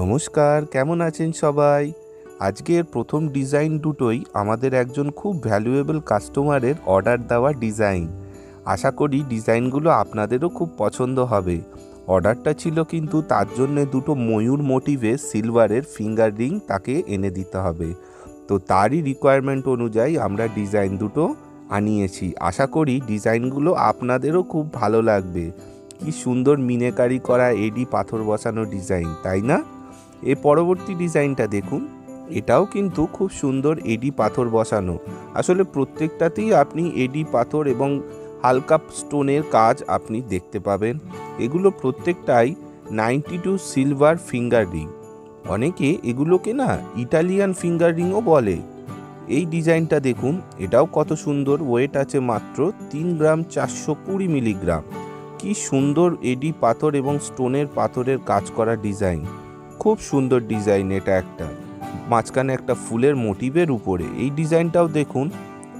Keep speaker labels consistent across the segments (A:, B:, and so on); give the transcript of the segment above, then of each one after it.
A: নমস্কার, কেমন আছেন সবাই? আজকের প্রথম ডিজাইন দুটোই আমাদের একজন খুব ভ্যালুয়েবল কাস্টমারের অর্ডার দেওয়া ডিজাইন। আশা করি ডিজাইনগুলো আপনাদেরও খুব পছন্দ হবে। অর্ডারটা ছিল কিন্তু তার জন্য দুটো ময়ূর মোটিভে সিলভারের ফিঙ্গার রিং তাকে এনে দিতে হবে। তো তারই রিকোয়ারমেন্ট অনুযায়ী আমরা ডিজাইন দুটো আনিয়েছি। আশা করি ডিজাইনগুলো আপনাদেরও খুব ভালো লাগবে। কি সুন্দর মিনেকারি করা এডি পাথর বসানো ডিজাইন, তাই না? এ পরবর্তী ডিজাইনটা দেখুন। এটাও কিন্তু খুব সুন্দর এডি পাথর বসানো। আসলে প্রত্যেকটাতেই আপনি এডি পাথর এবং হালকা স্টোনের কাজ আপনি দেখতে পাবেন। এগুলো প্রত্যেকটাই ninety two silver finger ring অনেকে এগুলোকে না ইটালিয়ান ফিঙ্গার রিংও বলে। এই ডিজাইনটা দেখুন, এটাও কত সুন্দর, ওয়েট আছে মাত্র তিন গ্রাম চারশো কুড়ি মিলিগ্রাম। কি সুন্দর এডি পাথর এবং স্টোনের পাথরের কাজ করা ডিজাইন। খুব সুন্দর ডিজাইন এটা একটা। মাঝখানে একটা ফুলের মোটিভের উপরে। এই ডিজাইনটাও দেখুন,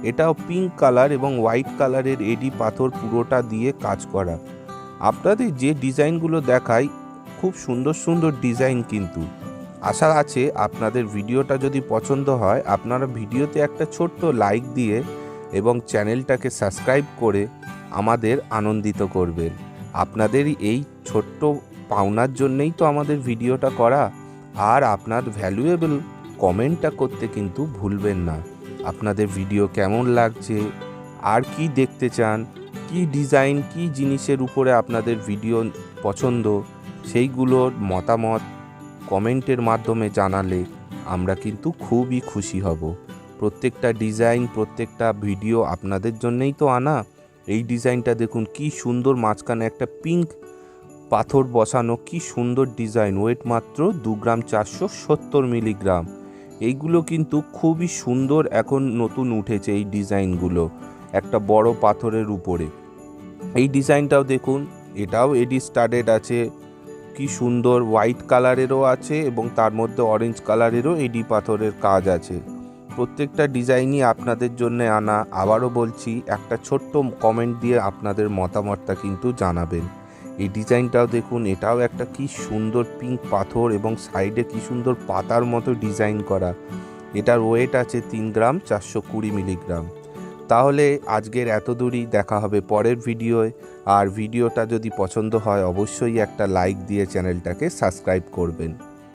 A: এটাও পিঙ্ক কালার এবং হোয়াইট কালারের এডি পাথর পুরোটা দিয়ে কাজ করা। আপনাদের যে ডিজাইনগুলো দেখাই, খুব সুন্দর সুন্দর ডিজাইন কিন্তু। আশা আছে আপনাদের ভিডিওটা যদি পছন্দ হয়, আপনারা ভিডিওতে একটা ছোট্ট লাইক দিয়ে এবং চ্যানেলটাকে সাবস্ক্রাইব করে আমাদের আনন্দিত করবেন। আপনাদেরই এই ছোট্ট পাওনার জন্যেই তো আমাদের ভিডিওটা করা। আর আপনার ভ্যালুয়েবল কমেন্টটা করতে কিন্তু ভুলবেন না। আপনাদের ভিডিও কেমন লাগছে? আর কি দেখতে চান? কি ডিজাইন কি জিনিসের উপরে আপনাদের ভিডিও পছন্দ? সেইগুলোর মতামত কমেন্টের মাধ্যমে জানালে আমরা কিন্তু খুবই খুশি হব। প্রত্যেকটা ডিজাইন প্রত্যেকটা ভিডিও আপনাদের জন্যেই তো আনা। এই ডিজাইনটা দেখুন, কি সুন্দর মাঝখানে একটা পিঙ্ক পাথর বসানো কি সুন্দর ডিজাইন ওয়েট মাত্র দু গ্রাম চারশো সত্তর মিলিগ্রাম। এইগুলো কিন্তু খুবই সুন্দর এখন নতুন উঠেছে এই ডিজাইনগুলো, একটা বড় পাথরের উপরে। এই ডিজাইনটাও দেখুন, এটাও এডি স্টাডেড আছে, কি সুন্দর হোয়াইট কালারেরও আছে এবং তার মধ্যে অরেঞ্জ কালারেরও এডি পাথরের কাজ আছে। প্রত্যেকটা ডিজাইনই আপনাদের জন্য আনা, আবারও বলছি, একটা ছোট্ট কমেন্ট দিয়ে আপনাদের মতামতটা কিন্তু জানাবেন। এই ডিজাইনটাও দেখুন, এটাও একটা কি সুন্দর পিঙ্ক পাথর এবং সাইডে কি সুন্দর পাতার মতো ডিজাইন করা। এটার ওয়েট আছে তিন গ্রাম, চারশো কুড়ি মিলিগ্রাম। তাহলে আজকের এত দূরই দেখা হবে পরের ভিডিওয়। আর ভিডিওটা যদি পছন্দ হয়, অবশ্যই একটা লাইক দিয়ে চ্যানেলটাকে সাবস্ক্রাইব করবেন।